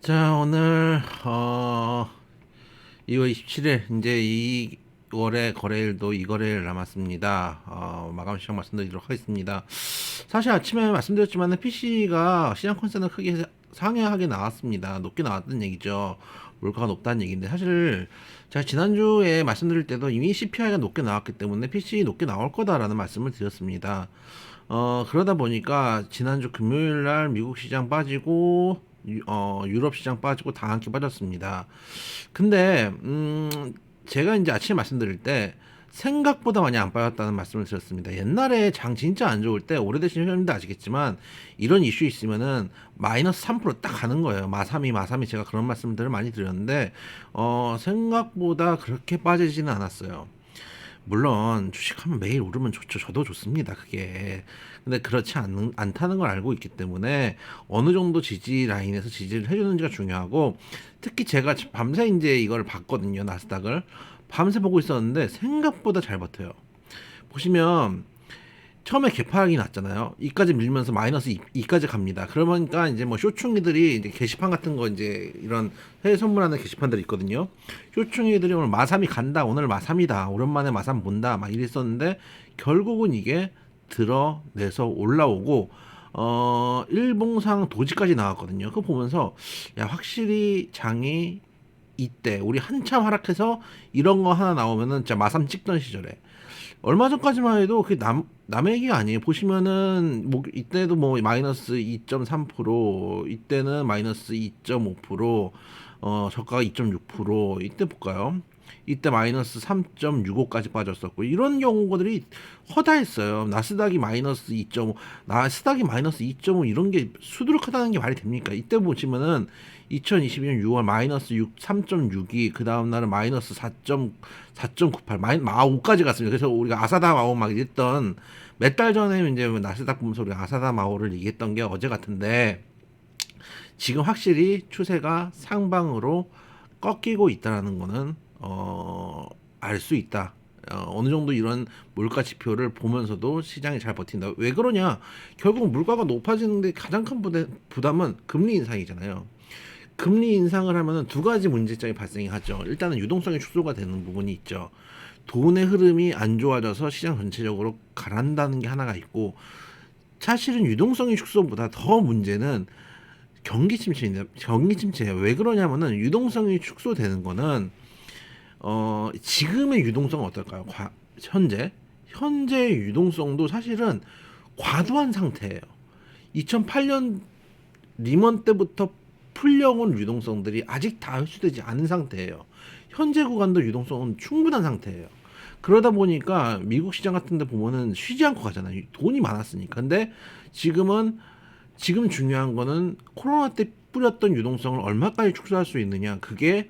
자 오늘 어 2월 27일 이제 2월의 거래일도 2거래일 남았습니다. 어, 마감 시장 말씀드리도록 하겠습니다. 사실 아침에 말씀드렸지만 PC가 시장 컨센은 크게 상향하게 나왔습니다. 높게 나왔던 얘기죠. 물가가 높다는 얘기인데 사실 제가 지난주에 말씀드릴 때도 이미 CPI가 높게 나왔기 때문에 PC 높게 나올 거다라는 말씀을 드렸습니다. 어, 그러다 보니까 지난주 금요일 날 미국 시장 빠지고 유, 어, 유럽 시장 빠지고 다 함께 빠졌습니다. 근데 음, 제가 이제 아침에 말씀드릴 때 생각보다 많이 안 빠졌다는 말씀을 드렸습니다. 옛날에 장 진짜 안 좋을 때 오래되신 회원님도 아시겠지만 이런 이슈 있으면은 마이너스 3%딱 가는 거예요. 마삼이 마삼이 제가 그런 말씀들을 많이 드렸는데 어, 생각보다 그렇게 빠지지는 않았어요. 물론 주식하면 매일 오르면 좋죠. 저도 좋습니다. 그게. 근데 그렇지 않, 않다는 걸 알고 있기 때문에 어느 정도 지지 라인에서 지지를 해주는지가 중요하고 특히 제가 밤새 이제 이걸 봤거든요. 나스닥을. 밤새 보고 있었는데 생각보다 잘 버텨요. 보시면 처음에 개파락이 났잖아요. 이까지 밀면서 마이너스 2, 까지 갑니다. 그러니까 이제 뭐 쇼충이들이 이제 게시판 같은 거 이제 이런 해외 선물하는 게시판들이 있거든요. 쇼충이들이 오늘 마삼이 간다. 오늘 마삼이다. 오랜만에 마삼 본다. 막 이랬었는데 결국은 이게 드러내서 올라오고 어 일봉상 도지까지 나왔거든요. 그거 보면서 야 확실히 장이 이때 우리 한참 하락해서 이런 거 하나 나오면은 진짜 마삼 찍던 시절에 얼마 전까지만 해도 그게 남 남의 얘기가 아니에요. 보시면은 뭐 이때도 뭐 마이너스 2.3% 이때는 마이너스 2.5% 어, 저가가 2.6% 이때 볼까요? 이때 마이너스 3.65까지 빠졌었고 이런 경우들이 허다했어요. 나스닥이 마이너스 2.5, 나스닥이 마이너스 2.5 이런 게 수두룩하다는 게 말이 됩니까? 이때 보시면은 2022년 6월 마이너스 6, 3.62, 그 다음 날은 마이너스 4.4.98, 마이 마오 5까지 갔습니다. 그래서 우리가 아사다 마오 막 이랬던 몇 달 전에 이제 나스닥 우리 아사다 마오를 얘기했던 게 어제 같은데 지금 확실히 추세가 상방으로 꺾이고 있다라는 거는 어, 알 수 있다. 어, 어느 정도 이런 물가 지표를 보면서도 시장이 잘 버틴다. 왜 그러냐? 결국 물가가 높아지는데 가장 큰 부담은 금리 인상이잖아요. 금리 인상을 하면은 두 가지 문제점이 발생하죠. 일단은 유동성이 축소가 되는 부분이 있죠. 돈의 흐름이 안 좋아져서 시장 전체적으로 가란다는 게 하나가 있고 사실은 유동성이 축소보다 더 문제는 경기 침체입니다. 경기 침체예요. 왜 그러냐면은 유동성이 축소되는 거는 어 지금의 유동성은 어떨까요? 과, 현재 현재 유동성도 사실은 과도한 상태예요. 2008년 리먼 때부터 풀려온 유동성들이 아직 다 흡수되지 않은 상태예요. 현재 구간도 유동성은 충분한 상태예요. 그러다 보니까 미국 시장 같은 데 보면은 쉬지 않고 가잖아요. 돈이 많았으니까. 근데 지금은 지금 중요한 거는 코로나 때 뿌렸던 유동성을 얼마까지 축소할 수 있느냐. 그게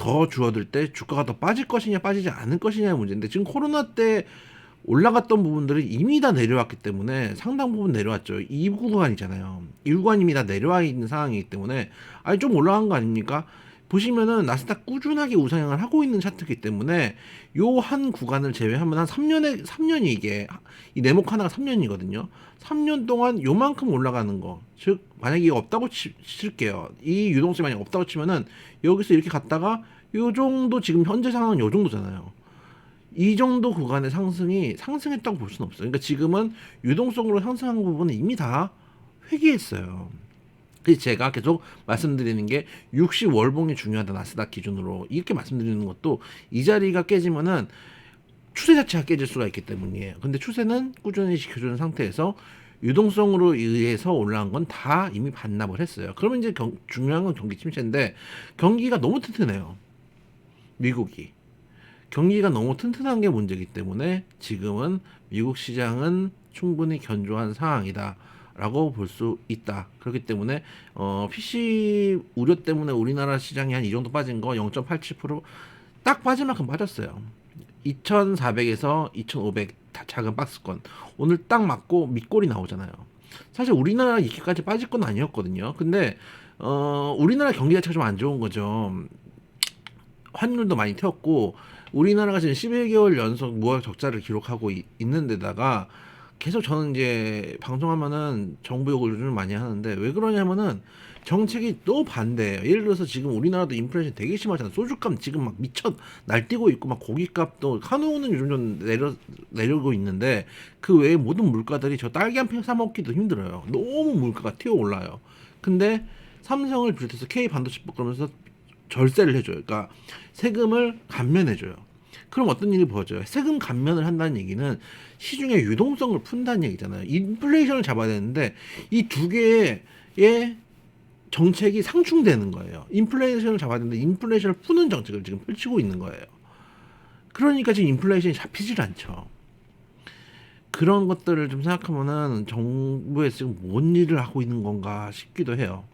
더 줄어들 때 주가가 더 빠질 것이냐 빠지지 않을 것이냐의 문제인데 지금 코로나 때 올라갔던 부분들이 이미 다 내려왔기 때문에 상당 부분 내려왔죠. 이 구간이잖아요. 이 구간 이미 다 내려와 있는 상황이기 때문에 아니 좀 올라간 거 아닙니까? 보시면은 나스닥 꾸준하게 우상향을 하고 있는 차트이기 때문에 요 한 구간을 제외하면 한 3년에 3년이 이게 이 네목 하나가 3년이거든요. 3년 동안 요만큼 올라가는 거. 즉 만약에 이거 없다고 치, 칠게요. 이 유동성이 만약 없다고 치면은 여기서 이렇게 갔다가 요 정도 지금 현재 상황은 요 정도잖아요. 이 정도 구간의 상승이 상승했다고 볼 수는 없어요. 그러니까 지금은 유동성으로 상승한 부분은 이미 다 회귀했어요. 그래서 제가 계속 말씀드리는 게 60월봉이 중요하다 나스닥 기준으로 이렇게 말씀드리는 것도 이 자리가 깨지면은 추세 자체가 깨질 수가 있기 때문이에요. 근데 추세는 꾸준히 지켜주는 상태에서 유동성으로 의해서 올라간 건다 이미 반납을 했어요. 그러면 이제 경, 중요한 건 경기 침체인데 경기가 너무 튼튼해요. 미국이. 경기가 너무 튼튼한 게 문제이기 때문에 지금은 미국 시장은 충분히 견조한 상황이다. 라고 볼 수 있다. 그렇기 때문에 어, PC 우려 때문에 우리나라 시장이 한 이 정도 빠진 거 0.87%딱 빠질 만큼 빠졌어요. 2,400에서 2,500 작은 박스권 오늘 딱 맞고 밑골이 나오잖아요. 사실 우리나라 이렇게까지 빠질 건 아니었거든요. 근데 어, 우리나라 경기 자체가 좀 안 좋은 거죠. 환율도 많이 튀었고 우리나라가 지금 11개월 연속 무역 적자를 기록하고 이, 있는 데다가 계속 저는 이제 방송하면은 정부 욕을 좀 많이 하는데 왜 그러냐면은 정책이 또 반대예요. 예를 들어서 지금 우리나라도 인플레이션 되게 심하잖아요. 소주값 지금 막 미쳐 날뛰고 있고 막 고기값도 한우는 요즘 좀 내려 내려고 있는데 그 외에 모든 물가들이 저 딸기 한 팩 사 먹기도 힘들어요. 너무 물가가 튀어 올라요. 근데 삼성을 비롯해서 K 반도체 그러면서 절세를 해줘요. 그러니까 세금을 감면해줘요. 그럼 어떤 일이 벌어져요? 세금 감면을 한다는 얘기는 시중의 유동성을 푼다는 얘기잖아요. 인플레이션을 잡아야 되는데 이 두 개의 정책이 상충되는 거예요. 인플레이션을 잡아야 되는데 인플레이션을 푸는 정책을 지금 펼치고 있는 거예요. 그러니까 지금 인플레이션이 잡히질 않죠. 그런 것들을 좀 생각하면은 정부에서 지금 뭔 일을 하고 있는 건가 싶기도 해요.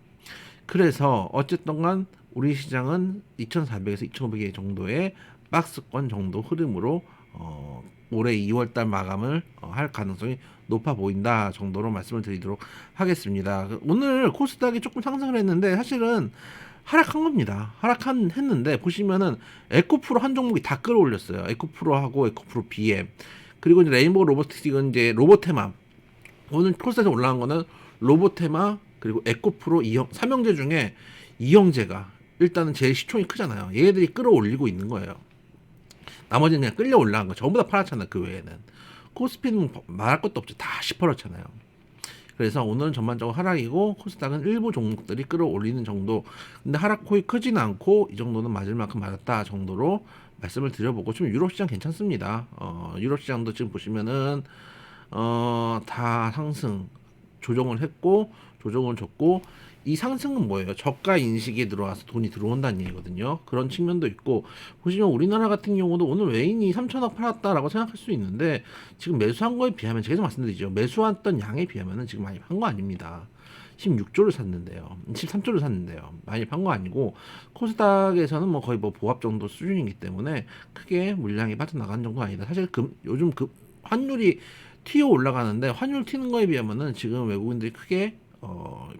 그래서 어쨌든 간 우리 시장은 2,400에서 2,500개 정도의 박스권 정도 흐름으로 어, 올해 2월달 마감을 어, 할 가능성이 높아 보인다 정도로 말씀을 드리도록 하겠습니다. 오늘 코스닥이 조금 상승을 했는데 사실은 하락한 겁니다. 하락한 했는데 보시면은 에코프로 한 종목이 다 끌어올렸어요. 에코프로하고 에코프로 BM 그리고 이제 레인보우 로보틱스는 이제 로보테마 오늘 코스닥에 올라간 거는 로보테마 그리고 에코프로 이형 삼형제 중에 이형제가 일단은 제일 시총이 크잖아요. 얘들이 끌어올리고 있는 거예요. 나머지는 그냥 끌려 올라간 거 전부 다 팔았잖아요. 그 외에는 코스피는 말할 것도 없죠. 다 시퍼렇잖아요. 그래서 오늘은 전반적으로 하락이고 코스닥은 일부 종목들이 끌어올리는 정도. 근데 하락폭이 크지는 않고 이 정도는 맞을 만큼 맞았다 정도로 말씀을 드려보고 좀 유럽 시장 괜찮습니다. 어, 유럽 시장도 지금 보시면은 어, 다 상승 조정을 했고 조정을 줬고 이 상승은 뭐예요? 저가 인식에 들어와서 돈이 들어온다는 얘기거든요. 그런 측면도 있고 보시면 우리나라 같은 경우도 오늘 외인이 3천억 팔았다라고 생각할 수 있는데 지금 매수한 거에 비하면 제가 말씀드리죠. 매수했던 양에 비하면은 지금 많이 판 거 아닙니다. 16조를 샀는데요. 13조를 샀는데요. 많이 판 거 아니고 코스닥에서는 뭐 거의 뭐 보합 정도 수준이기 때문에 크게 물량이 빠져나가는 정도 아니다. 사실 금 요즘 그 환율이 튀어 올라가는데 환율 튀는 거에 비하면은 지금 외국인들이 크게 어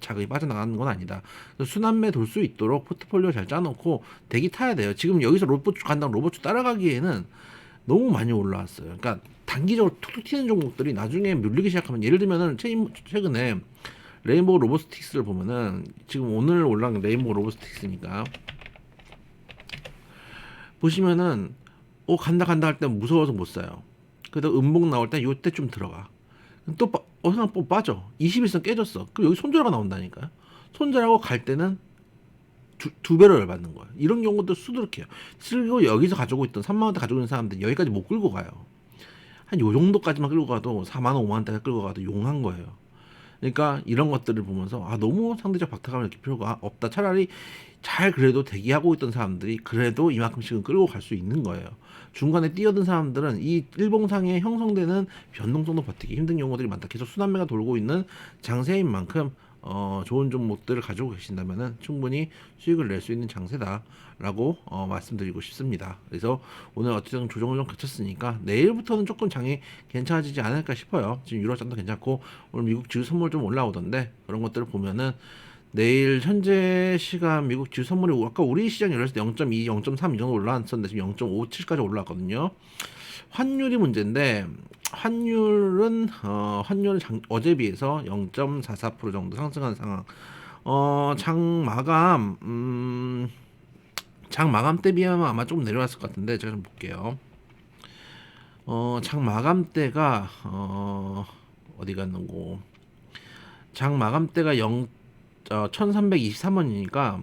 자금이 빠져나가는 건 아니다. 순환매 돌 수 있도록 포트폴리오 잘 짜놓고 대기 타야 돼요. 지금 여기서 로봇 간다고 로봇 따라가기에는 너무 많이 올라왔어요. 그러니까 단기적으로 툭툭 튀는 종목들이 나중에 밀리기 시작하면 예를 들면은 최근에 레인보우 로보스틱스를 보면은 지금 오늘 올라간 레인보우 로보스틱스니까 보시면은 어 간다 간다 할 때 무서워서 못 사요. 그래도 음봉 나올 때 요때 좀 들어가. 또 빠, 어 그냥 또 빠져. 21선 깨졌어. 그럼 여기 손절가 나온다니까요. 손절하고 갈 때는 두, 두 배로 열받는 거예요. 이런 경우도 수두룩해요. 그리고 여기서 가지고 있던 3만 원대 가지고 있는 사람들 여기까지 못 끌고 가요. 한 요 정도까지만 끌고 가도 4만 원, 5만 원대 끌고 가도 용한 거예요. 그러니까 이런 것들을 보면서 아 너무 상대적 박탈감을 느낄 필요가 없다. 차라리 잘 그래도 대기하고 있던 사람들이 그래도 이만큼씩은 끌고 갈 수 있는 거예요. 중간에 뛰어든 사람들은 이 일봉상에 형성되는 변동성도 버티기 힘든 경우들이 많다. 계속 순환매가 돌고 있는 장세인 만큼 어, 좋은 종목들을 가지고 계신다면 충분히 수익을 낼 수 있는 장세다라고 어, 말씀드리고 싶습니다. 그래서 오늘 어쨌든 조정을 좀 거쳤으니까 내일부터는 조금 장이 괜찮아지지 않을까 싶어요. 지금 유로 장도 괜찮고 오늘 미국 지수 선물 좀 올라오던데 그런 것들을 보면은 내일 현재 시간 미국 지수 선물이 아까 우리 시장 열렸을 때 0.2, 0.3 이 정도 올라왔었는데 지금 0.57까지 올라왔거든요. 환율이 문제인데 환율은 어, 환율은 장, 어제 비해서 0.44% 정도 상승한 상황. 어, 장 마감 음, 장 마감 때 비하면 아마 조금 내려왔을 것 같은데 제가 좀 볼게요. 어, 장 마감 때가 어, 어디 갔는고? 장 마감 때가 0 어, 1323원이니까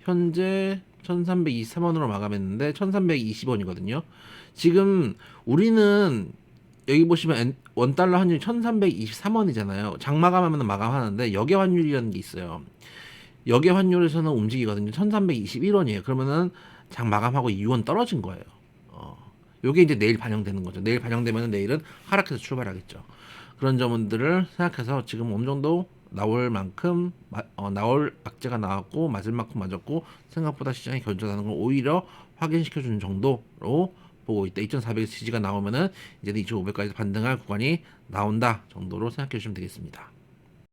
현재 1323원으로 마감했는데 1320원이거든요. 지금 우리는 여기 보시면 원 달러 환율이 1323원이잖아요. 장마감하면 마감하는데 역의 환율이라는 게 있어요. 역의 환율에서는 움직이거든요. 1321원이에요. 그러면은 장 마감하고 2원 떨어진 거예요. 어. 요게 이제 내일 반영되는 거죠. 내일 반영되면 내일은 하락해서 출발하겠죠. 그런 점들을 생각해서 지금 어느 정도 나올 만큼 어, 나올 악재가 나왔고 맞을 만큼 맞았고 생각보다 시장이 견조하는 걸 오히려 확인시켜 주는 정도로 보고 있다. 2,400 지지가 나오면은 이제 2,500까지 반등할 구간이 나온다 정도로 생각해 주시면 되겠습니다.